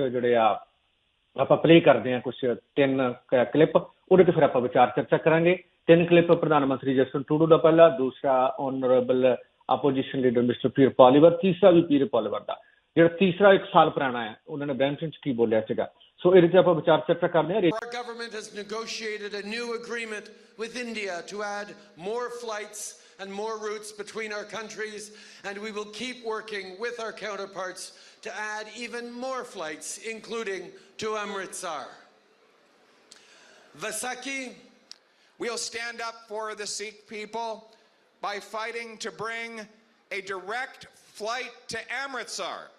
ਜਿਹੜੇ ਆ, ਆਪਾਂ ਪਲੇ ਕਰਦੇ ਹਾਂ ਕੁਝ ਤਿੰਨ ਕਲਿੱਪ ਉਹਦੇ ਤੇ ਫਿਰ ਆਪਾਂ ਵਿਚਾਰ ਚਰਚਾ ਕਰਾਂਗੇ। ਤਿੰਨ ਕਲਿੱਪ ਪ੍ਰਧਾਨ ਮੰਤਰੀ ਜਸਟਨ ਟਰੂਡੋ ਦਾ ਪਹਿਲਾ, ਦੂਸਰਾ honourable opposition leader mister Pierre Poilievre ਤੀਸਰਾ ਵੀ ਪੀਰ ਪੋਲੀਵਰ ਦਾ। ਜਿਹੜਾ ਤੀਸਰਾ ਇੱਕ ਸਾਲ ਪੁਰਾਣਾ ਹੈ, ਉਹਨਾਂ ਨੇ ਬ੍ਰੈਂਟਨ ਚ ਕੀ ਬੋਲਿਆ ਸੀਗਾ। ਸੋ ਇਹਦੇ ਤੇ ਆਪਾਂ ਵਿਚਾਰ ਚਰਚਾ ਕਰਦੇ ਹਾਂ। Our government has negotiated a new agreement with India to add more flights and more routes between our countries, and we will keep working with our counterparts to add even more flights, including to Amritsar. Vasaki, we'll stand up for the Sikh people by fighting to bring a direct flight to Amritsar,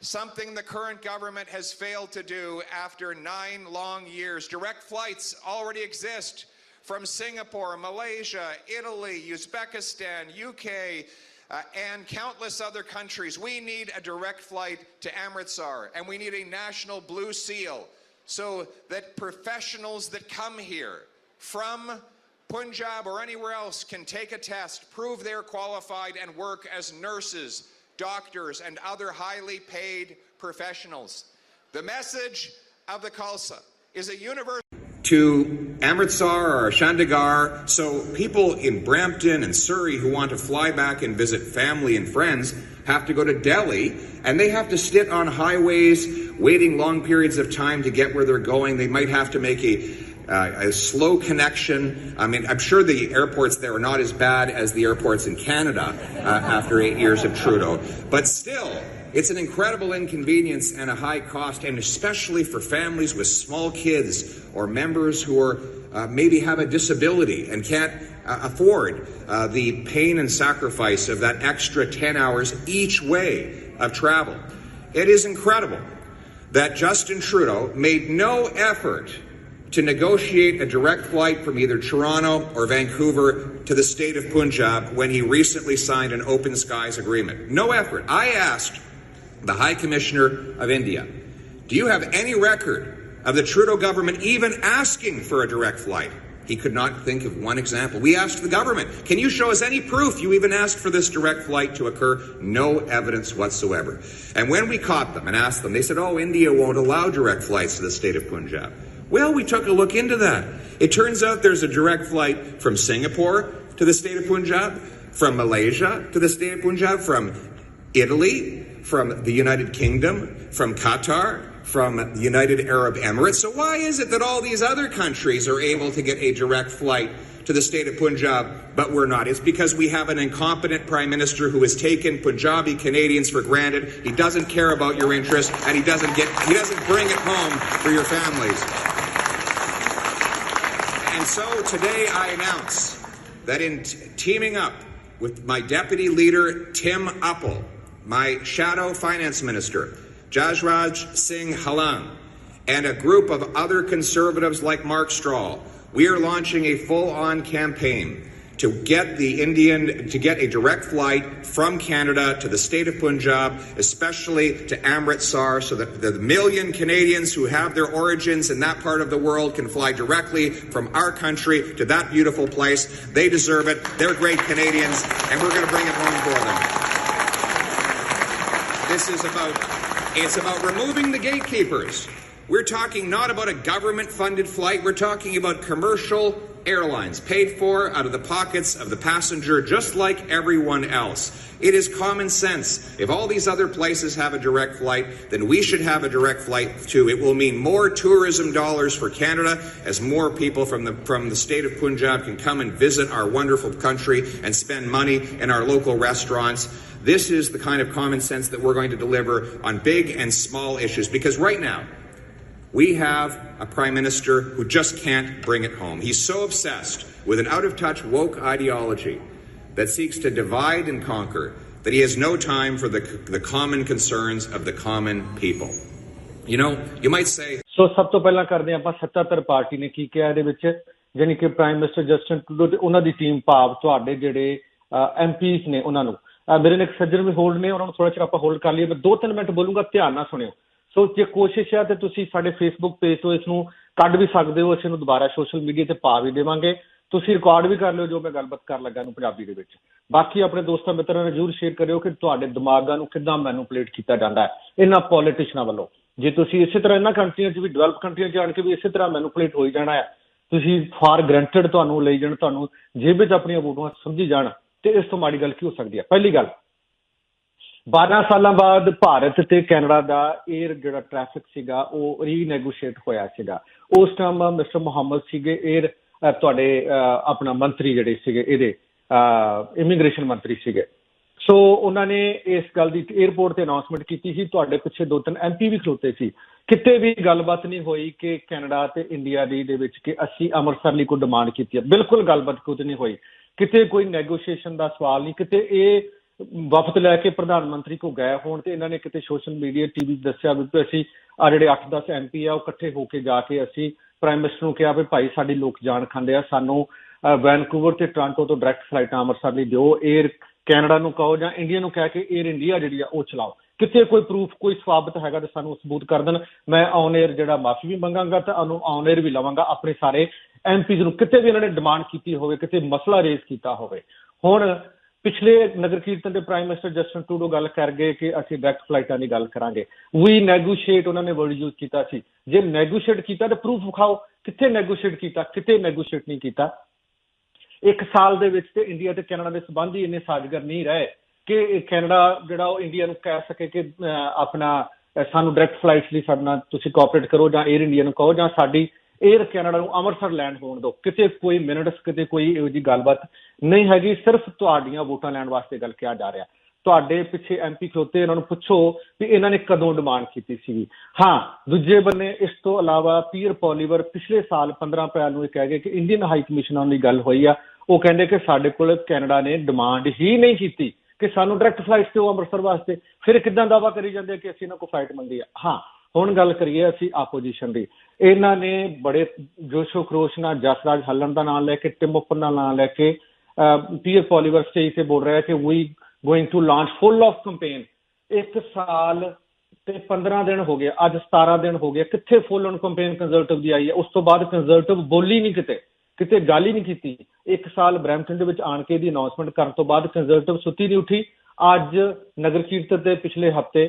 something the current government has failed to do after nine long years. Direct flights already exist from Singapore, Malaysia, Italy, Uzbekistan, UK, uh, and countless other countries. We need a direct flight to Amritsar, and we need a national blue seal so that professionals that come here from Punjab or anywhere else can take a test, prove they're qualified, and work as nurses, doctors, and other highly paid professionals. The message of the Khalsa is a universal. To Amritsar or Chandigarh. So people in Brampton and Surrey who want to fly back and visit family and friends have to go to Delhi and they have to sit on highways waiting long periods of time to get where they're going. They might have to make a uh, a slow connection. I mean, I'm sure the airports there are not as bad as the airports in Canada uh, after eight years of Trudeau, but still, it's an incredible inconvenience and a high cost, and especially for families with small kids or members who are uh, maybe have a disability and can't uh, afford uh, the pain and sacrifice of that extra 10 hours each way of travel. It is incredible that Justin Trudeau made no effort to negotiate a direct flight from either Toronto or Vancouver to the state of Punjab when he recently signed an open skies agreement. No effort. I asked the High Commissioner of India, do you have any record of the Trudeau government even asking for a direct flight? He could not think of one example. We asked the government, can you show us any proof you even asked for this direct flight to occur? No evidence whatsoever. And when we caught them and asked them, they said, oh, India won't allow direct flights to the state of Punjab. Well, we took a look into that. It turns out there's a direct flight from Singapore to the state of Punjab, from Malaysia to the state of Punjab, from Italy, from the United Kingdom, from Qatar, from the United Arab Emirates. So why is it that all these other countries are able to get a direct flight to the state of Punjab, but we're not? It's because we have an incompetent prime minister who has taken Punjabi Canadians for granted. He doesn't care about your interests, and he doesn't get he doesn't bring it home for your families. And so today I announce that in t- teaming up with my deputy leader, Tim Uppel, my shadow finance minister, Jajraj Singh Halang, and a group of other conservatives like Mark Strahl, we are launching a full-on campaign to get the Indian to get a direct flight from Canada to the state of Punjab, especially to Amritsar, so that the million Canadians who have their origins in that part of the world can fly directly from our country to that beautiful place. They deserve it. They're great Canadians, and we're going to bring it home for them. This is about it's about removing the gatekeepers. We're talking not about a government funded flight, we're talking about commercial airlines paid for out of the pockets of the passenger just like everyone else. It is common sense. If all these other places have a direct flight, then we should have a direct flight too. It will mean more tourism dollars for Canada as more people from the from the state of Punjab can come and visit our wonderful country and spend money in our local restaurants. This is the kind of common sense that we're going to deliver on big and small issues because right now we have a prime minister who just can't bring it home. He's so obsessed with an out of touch woke ideology that seeks to divide and conquer that he has no time for the, the common concerns of the common people. You know, you might say, ਸੋ ਸਭ ਤੋਂ ਪਹਿਲਾਂ ਕਰਦੇ ਹਾਂ ਆਪਾਂ ਸੱਤਾਧਰ party ਨੇ ਕੀ ਕਿਹਾ ਇਹਦੇ ਵਿੱਚ ਯਾਨੀ ਕਿ ਪ੍ਰਾਈਮ ਮਿਨਿਸਟਰ ਜਸਟਨ ਟਰੂਡੋ ਤੇ ਉਹਨਾਂ ਦੀ ਟੀਮ ਭਾਵ ਤੁਹਾਡੇ ਜਿਹੜੇ ਐਮਪੀਸ ਨੇ ਉਹਨਾਂ ਨੂੰ ਅਹ ਮੇਰੇ ਨਾਲ ਇੱਕ ਸੱਜਣ ਵੀ ਹੋਲਡ ਨੇ ਉਹਨਾਂ ਨੂੰ ਥੋੜਾ ਚਿਰ ਆਪਾਂ ਹੋਲਡ ਕਰ ਲਈਏ ਮੈਂ 2-3 ਮਿੰਟ ਬੋਲੂੰਗਾ ਧਿਆਨ ਨਾਲ ਸੁਣਿਓ ਸੋ ਜੇ ਕੋਸ਼ਿਸ਼ ਹੈ ਤੇ ਤੁਸੀਂ ਸਾਡੇ ਫੇਸਬੁੱਕ ਪੇਜ ਤੋਂ ਇਸ ਨੂੰ ਕੱਢ ਵੀ ਸਕਦੇ ਹੋ, ਅਸੀਂ ਇਹਨੂੰ ਦੁਬਾਰਾ ਸੋਸ਼ਲ ਮੀਡੀਆ ਤੇ ਪਾ ਵੀ ਦੇਵਾਂਗੇ। ਤੁਸੀਂ ਰਿਕਾਰਡ ਵੀ ਕਰ ਲਿਓ ਜੋ ਮੈਂ ਗੱਲਬਾਤ ਕਰਨ ਲੱਗਾ ਨੂੰ ਪੰਜਾਬੀ ਦੇ ਵਿੱਚ। ਬਾਕੀ ਆਪਣੇ ਦੋਸਤਾਂ, ਮਿੱਤਰਾਂ ਨਾਲ ਜਰੂਰ ਸ਼ੇਅਰ ਕਰਿਓ ਕਿ ਤੁਹਾਡੇ ਦਿਮਾਗਾਂ ਨੂੰ ਕਿੱਦਾਂ ਮੈਨੂਪਲੇਟ ਕੀਤਾ ਜਾਂਦਾ ਹੈ, ਇਹਨਾਂ ਪੋਲੀਟੀਸ਼ੀਅਨਾਂ ਵੱਲੋਂ। ਜੇ ਤੁਸੀਂ ਇਸੇ ਤਰ੍ਹਾਂ ਇਹਨਾਂ ਕੰਟਰੀਆਂ 'ਚ ਵੀ ਡਿਵੈਲਪ ਕੰਟਰੀਆਂ 'ਚ ਆਣ ਕੇ ਵੀ ਇਸੇ ਤਰ੍ਹਾਂ ਮੈਨੂਪੂਲੇਟ ਹੋਈ ਜਾਣਾ ਹੈ, ਤੁਸੀਂ ਫਾਰ ਗਰੰਟਡ ਤੁਹਾਨੂੰ ਲਈ ਜਾਣ, ਤੁਹਾਨੂੰ ਜੇਬ ਵਿੱਚ ਆਪਣੀਆਂ ਵੋਟਾਂ ਸਮਝੀ ਜਾਣ, ਤੇ ਇਸ ਤੋਂ ਮਾੜੀ ਗੱਲ ਕੀ ਹੋ ਸਕਦੀ ਹੈ? ਪਹਿਲੀ ਗੱਲ 12 ਸਾਲਾਂ ਬਾਅਦ ਭਾਰਤ ਤੇ ਕੈਨੇਡਾ ਦਾ ਏਅਰ ਜਿਹੜਾ ਟ੍ਰੈਫਿਕ ਸੀਗਾ, ਉਹ ਰੀਨੈਗੋਸ਼ੀਏਟ ਹੋਇਆ ਸੀਗਾ। ਉਸ ਟਾਈਮ ਮਿਸਟਰ ਮੁਹੰਮਦ ਸੀਗੇ ਏਅਰ ਤੁਹਾਡੇ ਆਪਣਾ ਮੰਤਰੀ ਜਿਹੜੇ ਸੀਗੇ, ਇਹਦੇ ਇਮੀਗ੍ਰੇਸ਼ਨ ਮੰਤਰੀ ਸੀਗੇ। ਸੋ ਉਹਨਾਂ ਨੇ ਇਸ ਗੱਲ ਦੀ ਏਅਰਪੋਰਟ ਤੇ ਅਨਾਉਂਸਮੈਂਟ ਕੀਤੀ ਸੀ। ਤੁਹਾਡੇ ਪਿੱਛੇ ਦੋ ਤਿੰਨ ਐਮਪੀ ਵੀ ਖਲੋਤੇ ਸੀ। ਕਿਤੇ ਵੀ ਗੱਲਬਾਤ ਨਹੀਂ ਹੋਈ ਕਿ ਕੈਨੇਡਾ ਤੇ ਇੰਡੀਆ ਦੀ, ਦੇ ਵਿੱਚ ਕਿ ਅਸੀਂ ਅੰਮ੍ਰਿਤਸਰ ਲਈ ਕੋਈ ਡਿਮਾਂਡ ਕੀਤੀ ਹੈ। ਬਿਲਕੁਲ ਗੱਲਬਾਤ ਕੁਝ ਨਹੀਂ ਹੋਈ। ਕਿਤੇ ਕੋਈ ਨੈਗੋਸ਼ੀਏਸ਼ਨ ਦਾ ਸਵਾਲ ਨਹੀਂ। ਕਿਤੇ ਇਹ ਵਫਦ ਲੈ ਕੇ ਪ੍ਰਧਾਨ ਮੰਤਰੀ ਕੋ ਗਏ ਹੋਣ ਤੇ ਇਹਨਾਂ ਨੇ ਕਿਤੇ ਸੋਸ਼ਲ ਮੀਡੀਆ ਟੀਵੀ 'ਚ ਦੱਸਿਆ ਵੀ ਅਸੀਂ ਆ ਜਿਹੜੇ 8-10 ਐਮਪੀ ਆ, ਉਹ ਇਕੱਠੇ ਹੋ ਕੇ ਜਾ ਕੇ ਅਸੀਂ ਪ੍ਰਾਈਮ ਮਿਨਿਸਟਰ ਨੂੰ ਕਿਹਾ ਵੀ ਭਾਈ ਸਾਡੀ ਲੋਕ ਜਾਣ ਖਾਂਦੇ ਆ, ਸਾਨੂੰ ਵੈਨਕੂਵਰ ਤੇ ਟ੍ਰਾਂਟੋ ਤੋਂ ਡਾਇਰੈਕਟ ਫਲਾਈਟਾਂ ਅੰਮ੍ਰਿਤਸਰ ਲਈ ਦਿਓ 에ਅਰ ਕੈਨੇਡਾ ਨੂੰ ਕਹੋ ਜਾਂ ਇੰਡੀਆ ਨੂੰ ਕਹਿ ਕੇ 에ਅਰ ਇੰਡੀਆ ਜਿਹੜੀ ਆ ਉਹ ਚਲਾਓ। ਕਿੱਥੇ ਕੋਈ ਪ੍ਰੂਫ ਕੋਈ ਸਵਾਬਤ ਹੈਗਾ ਤੇ ਸਾਨੂੰ ਸਬੂਤ ਕਰ ਦੇਣ। ਮੈਂ ਔਨ 에ਅਰ ਜਿਹੜਾ ਮਾਫੀ ਵੀ ਮੰਗਾਂਗਾ ਤੇ ਉਹਨੂੰ ਔਨ 에ਅਰ ਵੀ ਲਵਾਂਗਾ, ਆਪਣੇ ਸਾਰੇ ਐਮਪੀਜ਼ ਨੂੰ ਕਿਤੇ ਵੀ ਇਹਨਾਂ ਨੇ ਡਿਮਾਂਡ ਕੀਤੀ ਹੋਵੇ, ਕਿਤੇ ਮਸਲਾ ਰੇਜ਼ ਕੀਤਾ ਹੋਵੇ। ਹੁਣ ਪਿਛਲੇ ਨਗਰ ਕੀਰਤਨ ਦੇ ਪ੍ਰਾਈਮ ਮਿਨਿਸਟਰ ਜਸਟਨ ਟਰੂਡੋ ਗੱਲ ਕਰ ਗਏ ਕਿ ਅਸੀਂ ਡਾਇਰੈਕਟ ਫਲਾਈਟਾਂ ਦੀ ਗੱਲ ਕਰਾਂਗੇ। ਵੀ ਨੈਗੋਸ਼ੀਏਟ ਉਹਨਾਂ ਨੇ ਵਰਡ ਯੂਜ਼ ਕੀਤਾ ਸੀ। ਜੇ ਨੈਗੋਸ਼ੀਏਟ ਕੀਤਾ ਤਾਂ ਪ੍ਰੂਫ ਵਿਖਾਓ ਕਿੱਥੇ ਨੈਗੋਸ਼ੀਏਟ ਕੀਤਾ, ਕਿਤੇ ਨੈਗੋਸ਼ੀਏਟ ਨਹੀਂ ਕੀਤਾ। ਇੱਕ ਸਾਲ ਦੇ ਵਿੱਚ ਤੇ ਇੰਡੀਆ ਤੇ ਕੈਨੇਡਾ ਦੇ ਸਬੰਧ ਹੀ ਇੰਨੇ ਸਾਜ਼ਗਰ ਨਹੀਂ ਰਹੇ ਕਿ ਕੈਨੇਡਾ ਜਿਹੜਾ ਉਹ ਇੰਡੀਆ ਨੂੰ ਕਹਿ ਸਕੇ ਕਿ ਆਪਣਾ ਸਾਨੂੰ ਡਾਇਰੈਕਟ ਫਲਾਈਟਸ ਲਈ ਸਾਡੇ ਨਾਲ ਤੁਸੀਂ ਕੋਆਪਰੇਟ ਕਰੋ ਜਾਂ 에ਅਰ ਇੰਡੀਆ ਨੂੰ ਕਹੋ ਜਾਂ ਸਾਡੀ 에ਅਰ ਕੈਨੇਡਾ ਨੂੰ ਅੰਮ੍ਰਿਤਸਰ ਲੈਂਡ ਹੋਣ ਦਿਓ। ਕਿਤੇ ਕੋਈ ਮਿਨਟਸ ਕਿਤੇ ਕੋਈ ਇਹੋ ਜਿਹੀ ਗੱਲਬਾਤ ਨਹੀਂ ਹੈਗੀ, ਸਿਰਫ ਤੁਹਾਡੀਆਂ ਵੋਟਾਂ ਲੈਣ ਵਾਸਤੇ ਗੱਲ ਕਿਹਾ ਜਾ ਰਿਹਾ। ਤੁਹਾਡੇ ਪਿੱਛੇ ਐਮਪੀ ਖੋਤੇ ਇਹਨਾਂ ਨੂੰ ਪੁੱਛੋ ਵੀ ਇਹਨਾਂ ਨੇ ਕਦੋਂ ਡਿਮਾਂਡ ਕੀਤੀ ਸੀ ਹਾਂ, ਦੂਜੇ ਬੰਨੇ ਇਸ ਤੋਂ ਇਲਾਵਾ ਪੀਅਰ ਪੋਲੀਵਰ ਪਿਛਲੇ ਸਾਲ 15 ਅਪ੍ਰੈਲ ਨੂੰ ਇਹ ਕਹਿ ਗਏ ਕਿ ਇੰਡੀਅਨ ਹਾਈ ਕਮਿਸ਼ਨਰ ਦੀ ਗੱਲ ਹੋਈ ਆ। ਉਹ ਕਹਿੰਦੇ ਕਿ ਸਾਡੇ ਕੋਲ ਕੈਨੇਡਾ ਨੇ ਡਿਮਾਂਡ ਹੀ ਨਹੀਂ ਕੀਤੀ ਕਿ ਸਾਨੂੰ ਡਾਇਰੈਕਟ ਫਲਾਈਟ ਦਿਓ ਅੰਮ੍ਰਿਤਸਰ ਵਾਸਤੇ। ਫਿਰ ਕਿਦਾਂ ਦਾਵਾ ਕਰੀ ਜਾਂਦੇ ਆ ਕਿ ਅਸੀਂ ਇਹਨਾਂ ਕੋਲ ਫਲਾਈਟ ਮੰਗੀ ਆ? ਹਾਂ ਹੁਣ ਗੱਲ ਕਰੀਏ ਅਸੀਂ ਆਪੋਜੀਸ਼ਨ ਦੀ। ਇਹਨਾਂ ਨੇ ਬੜੇ ਜੋਸ਼ੋ ਖਰੋਸ਼ ਨਾਲ, ਜਸਰਾਜ ਹੱਲਣ ਦਾ ਨਾਮ ਲੈ ਕੇ, ਟਿਮ ਓਪਨ ਦਾ ਨਾਮ ਲੈ ਕੇ ਪੀਅਰ ਪੋਲੀਵਰ ਸਟੇਜ ਤੇ ਬੋਲ ਰਿਹਾ ਕਿ we going to launch full of campaign ਇੱਕ ਸਾਲ ਤੇ 15 ਦਿਨ ਹੋ ਗਏ, ਅੱਜ 17 ਦਿਨ ਹੋ ਗਏ, ਕਿੱਥੇ ਫੁੱਲ ਔਨ ਕੈਂਪੇਨ ਕੰਜ਼ਰਵੇਟਿਵ ਦੀ ਆਈ ਹੈ? ਉਸ ਤੋਂ ਬਾਅਦ ਕੰਜ਼ਰਵੇਟਿਵ ਬੋਲੀ ਨਹੀਂ ਕਿਤੇ ਕਿਤੇ ਗੱਲ ਹੀ ਨਹੀਂ ਕੀਤੀ। ਇੱਕ ਸਾਲ ਬਰੈਂਪਟਨ ਦੇ ਵਿੱਚ ਆਣ ਕੇ ਦੀ ਅਨਾਉਂਸਮੈਂਟ ਕਰਨ ਤੋਂ ਬਾਅਦ ਕੰਜ਼ਰਵੇਟਿਵ ਸੁੱਤੀ ਨਹੀਂ ਉੱਠੀ। ਅੱਜ ਨਗਰ ਕੀਰਤਨ ਦੇ ਪਿਛਲੇ ਹਫ਼ਤੇ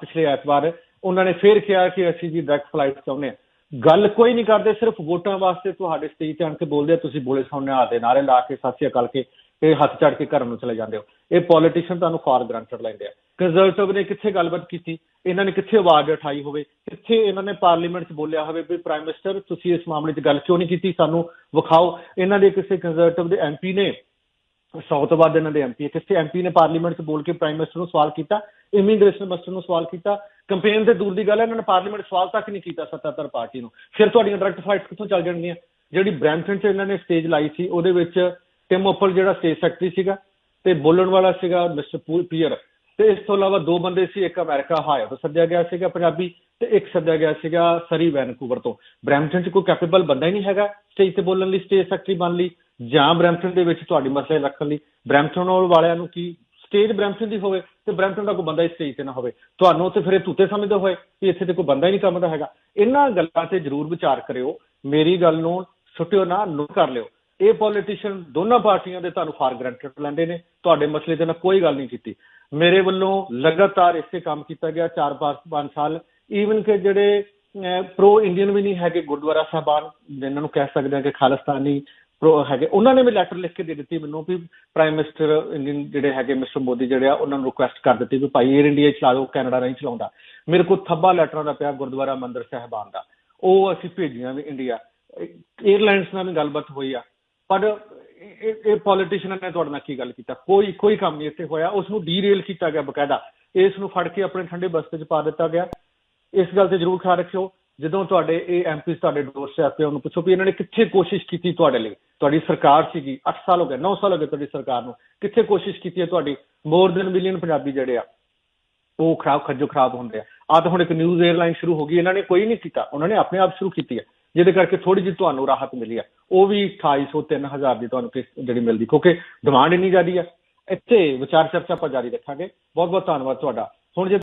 ਪਿਛਲੇ ਐਤਵਾਰ ਉਹਨਾਂ ਨੇ ਫੇਰ ਕਿਹਾ ਕਿ ਅਸੀਂ ਜੀ ਡਾਇਰੈਕਟ ਫਲਾਈਟ ਚਾਹੁੰਦੇ ਹਾਂ। ਗੱਲ ਕੋਈ ਨਹੀਂ ਕਰਦੇ, ਸਿਰਫ ਵੋਟਾਂ ਵਾਸਤੇ ਤੁਹਾਡੇ ਸਟੇਜ ਤੇ ਆਣ ਕੇ ਬੋਲਦੇ ਆ, ਤੁਸੀਂ ਬੋਲੇ ਸਾਹਮਣੇ ਦੇ ਨਾਰੇ ਲਾ ਕੇ ਸਾਥੀ ਅਕਾਲ ਕੇ, ਤੇ ਹੱਥ ਚੜ ਕੇ ਘਰ ਨੂੰ ਚਲੇ ਜਾਂਦੇ ਹੋ। ਇਹ ਪੋਲੀਟੀਸ਼ੀਅਨ ਤੁਹਾਨੂੰ ਫਾਰ ਗ੍ਰਾਂਟਡ ਲੈਂਦੇ ਆ। ਕੰਜ਼ਰਵੇਟਿਵ ਨੇ ਕਿੱਥੇ ਗੱਲਬਾਤ ਕੀਤੀ? ਇਹਨਾਂ ਨੇ ਕਿੱਥੇ ਆਵਾਜ਼ ਉਠਾਈ ਹੋਵੇ? ਕਿੱਥੇ ਇਹਨਾਂ ਨੇ ਪਾਰਲੀਮੈਂਟ 'ਚ ਬੋਲਿਆ ਹੋਵੇ ਵੀ ਪ੍ਰਾਈਮ ਮਿਨਿਸਟਰ ਤੁਸੀਂ ਇਸ ਮਾਮਲੇ 'ਚ ਗੱਲ ਕਿਉਂ ਨਹੀਂ ਕੀਤੀ? ਸਾਨੂੰ ਵਿਖਾਓ। ਇਹਨਾਂ ਦੇ ਕਿਸੇ ਕੰਜ਼ਰਵੇਟਿਵ ਦੇ ਐਮਪੀ ਨੇ, ਸੌ ਤੋਂ ਵੱਧ ਇਹਨਾਂ ਦੇ ਐਮਪੀ ਕਿਸੇ ਐਮਪੀ ਨੇ ਪਾਰਲੀਮੈਂਟ 'ਚ ਬੋਲ ਕੇ ਪ੍ਰਾਈਮ ਮਿਨਿਸਟਰ ਨੂੰ ਸਵਾਲ ਕੀਤਾ ਇਮੀਗ੍ਰੇਸ਼ਨ ਮਿਨਿਸਟਰ ਨੂੰ ਸਵਾਲ ਕੀਤਾ ਕੰਪੇਨ ਦੇ ਦੂਰ ਦੀ ਗੱਲ ਹੈ, ਇਹਨਾਂ ਨੇ ਪਾਰਲੀਮੈਂਟ ਸਵਾਲ ਤੱਕ ਨਹੀਂ ਕੀਤਾ ਸੱਤਾਧਰ ਪਾਰਟੀ ਨੂੰ। ਫਿਰ ਤੁਹਾਡੀਆਂ ਡਾਇਰੈਕਟ ਫਲਾਈਟਸ ਕਿੱਥੋਂ ਚੱਲ ਜਾਣਗੀਆਂ? ਜਿਹੜੀ ਬ੍ਰੈਂਪਟਨ 'ਚ ਇਹਨਾਂ ਨੇ ਸਟੇਜ ਲਾਈ ਸੀ, ਉਹਦੇ ਵਿੱਚ ਟਿਮ ਓਪਲ ਜਿਹੜਾ ਸਟੇਜ ਸੈਕਟਰੀ ਸੀਗਾ ਤੇ ਬੋਲਣ ਵਾਲਾ ਸੀਗਾ ਮਿਸਟਰ ਪੀਅਰ ਤੇ ਇਸ ਤੋਂ ਇਲਾਵਾ ਦੋ ਬੰਦੇ ਸੀ, ਇੱਕ ਅਮਰੀਕਾ ਹਾਇਰ ਤੋਂ ਸੱਦਿਆ ਗਿਆ ਸੀਗਾ ਪੰਜਾਬੀ ਤੇ ਇੱਕ ਸੱਦਿਆ ਗਿਆ ਸੀਗਾ ਸਰੀ ਵੈਨਕੂਵਰ ਤੋਂ। ਬ੍ਰੈਂਪਟਨ 'ਚ ਕੋਈ ਕੈਪੇਬਲ ਬੰਦਾ ਹੀ ਨਹੀਂ ਹੈਗਾ ਸਟੇਜ ਤੇ ਬੋਲਣ ਲਈ ਸਟੇਜ ਸੈਕਟਰੀ ਬਣ ਲਈ ਜਾਂ ਬ੍ਰੈਂਪਟਨ ਦੇ ਵਿੱਚ ਤੁਹਾਡੀ ਮਸਲੇ ਰੱਖਣ ਲਈ। ਬ੍ਰੈਂਪਟਨ ਵਾਲਿਆਂ ਨੂੰ ਕੀ ਸਟੇਜ ਬ੍ਰੈਂਪਟਨ ਦੀ ਹੋਵੇ ਤੇ ਬ੍ਰੈਂਪਟਨ ਦਾ ਕੋਈ ਬੰਦਾ ਹੀ ਸਟੇਜ ਤੇ ਨਾ ਹੋਵੇ। ਤੁਹਾਨੂੰ ਤੇ ਫਿਰ ਇਹ ਤੂਤੇ ਸਮਝਦੇ ਹੋਏ ਕਿ ਇੱਥੇ ਤੇ ਕੋਈ ਬੰਦਾ ਹੀ ਨਹੀਂ ਕੰਮ ਦਾ ਹੈਗਾ। ਇਹਨਾਂ ਗੱਲਾਂ ਤੇ ਜ਼ਰੂਰ ਵਿਚਾਰ ਕਰਿਓ। ਮੇਰੀ ਗੱਲ ਨੂੰ ਸੁੱਟਿਓ ਨਾ, ਨੋਟ ਕਰ ਲਿਓ। ਇਹ ਪੋਲੀਟੀਸ਼ੀਅਨ ਦੋਨਾਂ ਪਾਰਟੀਆਂ ਦੇ ਤੁਹਾਨੂੰ ਫਾਰ ਗ੍ਰਾਂਟਡ ਲੈਂਦੇ ਨੇ। ਤੁਹਾਡੇ ਮਸਲੇ ਤੇ ਨਾਲ ਕੋਈ ਗੱਲ ਨਹੀਂ ਕੀਤੀ। ਮੇਰੇ ਵੱਲੋਂ ਲਗਾਤਾਰ ਇਸੇ ਕੰਮ ਕੀਤਾ ਗਿਆ 4-5 ਸਾਲ। ਈਵਨ ਕਿ ਜਿਹੜੇ ਪ੍ਰੋ ਇੰਡੀਅਨ ਵੀ ਨਹੀਂ ਹੈਗੇ ਗੁਰਦੁਆਰਾ ਸਾਹਿਬਾਨ, ਜਿਨ੍ਹਾਂ ਨੂੰ ਕਹਿ ਸਕਦੇ ਹਾਂ ਕਿ ਖਾਲਿਸਤਾਨੀ ਹੈਗੇ। ਉਹਨਾਂ ਨੇ ਵੀ ਲੈਟਰ ਲਿਖ ਕੇ ਦੇ ਦਿੱਤੀ ਮੈਨੂੰ ਵੀ ਪ੍ਰਾਈਮ ਮਿਨਿਸਟਰ ਇੰਡੀਅਨ ਜਿਹੜੇ ਹੈਗੇ ਮਿਸਟਰ ਮੋਦੀ ਜਿਹੜੇ ਆ, ਉਹਨਾਂ ਨੂੰ ਰਿਕੁਐਸਟ ਕਰ ਦਿੱਤੀ ਵੀ ਭਾਈ 에ਅਰ ਇੰਡੀਆ ਚਲਾ ਦਿਓ ਕੈਨੇਡਾ ਨਹੀਂ ਚਲਾਉਂਦਾ। ਮੇਰੇ ਕੋਲ ਥੱਬਾ ਲੈਟਰਾਂ ਦਾ ਪਿਆ ਗੁਰਦੁਆਰਾ ਮੰਦਿਰ ਸਾਹਿਬਾਨ ਦਾ। ਉਹ ਅਸੀਂ ਭੇਜੀਆਂ ਵੀ ਇੰਡੀਆ 에ਅਰਲਾਈਨਸ ਨਾਲ ਵੀ ਗੱਲਬਾਤ ਹੋਈ ਆ। ਪਰ ਇਹ ਇਹ ਨੇ ਤੁਹਾਡੇ ਨਾਲ ਕੀ ਗੱਲ ਕੀਤਾ? ਕੋਈ ਕੋਈ ਕੰਮ ਨਹੀਂ ਇੱਥੇ ਹੋਇਆ। ਉਸ ਨੂੰ ਡੀਰੇਲ ਕੀਤਾ ਗਿਆ ਬਕਾਇਦਾ। ਇਸ ਨੂੰ ਫੜ ਕੇ ਆਪਣੇ ਠੰਡੇ ਬਸਤੇ 'ਚ ਪਾ ਦਿੱਤਾ ਗਿਆ। ਇਸ ਗੱਲ ਤੇ ਜ਼ਰੂਰ ਖਿਆਲ ਰੱਖਿਓ। ਜਦੋਂ ਤੁਹਾਡੇ ਇਹ ਐਮਪੀਸ ਤੁਹਾਡੇ ਡੋਰ ਸੇ ਆਤੇ ਉਹਨੂੰ ਪੁੱਛੋ ਵੀ ਇਹਨਾਂ ਨੇ ਕਿੱਥੇ ਕੋਸ਼ਿਸ਼ ਕੀਤੀ ਤੁਹਾਡੇ ਲਈ? ਤੁਹਾਡੀ ਸਰਕਾਰ ਸੀਗੀ 8 ਸਾਲ ਹੋ ਗਏ 9 ਸਾਲ ਹੋ ਗਏ ਤੁਹਾਡੀ ਸਰਕਾਰ ਨੂੰ। ਕਿੱਥੇ ਕੋਸ਼ਿਸ਼ ਕੀਤੀ ਹੈ ਤੁਹਾਡੀ? ਮੋਰ ਦੈਨ ਮਿਲੀਅਨ ਪੰਜਾਬੀ ਜਿਹੜੇ ਆ, ਉਹ ਖਰਾਬ ਖੱਜੋ ਖਰਾਬ ਹੁੰਦੇ ਆ। ਆ ਤਾਂ ਹੁਣ ਇੱਕ ਨਿਊਜ਼ 에ਅਰਲਾਈਨ ਸ਼ੁਰੂ ਹੋ ਗਈ, ਇਹਨਾਂ ਨੇ ਕੋਈ ਨਹੀਂ ਕੀਤਾ। ਉਹਨਾਂ ਨੇ ਆਪਣੇ ਆਪ ਸ਼ੁਰੂ ਕੀਤੀ ਹੈ, ਜਿਹਦੇ ਕਰਕੇ ਥੋੜੀ ਜਿਹੀ ਤੁਹਾਨੂੰ ਰਾਹਤ ਮਿਲੀ ਆ ਉਹ ਵੀ 2800 3000 ਦੀ ਤੁਹਾਨੂੰ ਕਿਸ਼ਤ ਜਿਹੜੀ ਮਿਲਦੀ, ਕਿਉਂਕਿ ਡਿਮਾਂਡ ਇੰਨੀ ਜ਼ਿਆਦੀ ਆ ਇੱਥੇ ਵਿਚਾਰ ਚਰਚਾ ਆਪਾਂ ਜਾਰੀ ਰੱਖਾਂਗੇ। ਬਹੁਤ ਬਹੁਤ ਧੰਨਵਾਦ ਤੁਹਾਡਾ। ਹੁਣ ਜੇ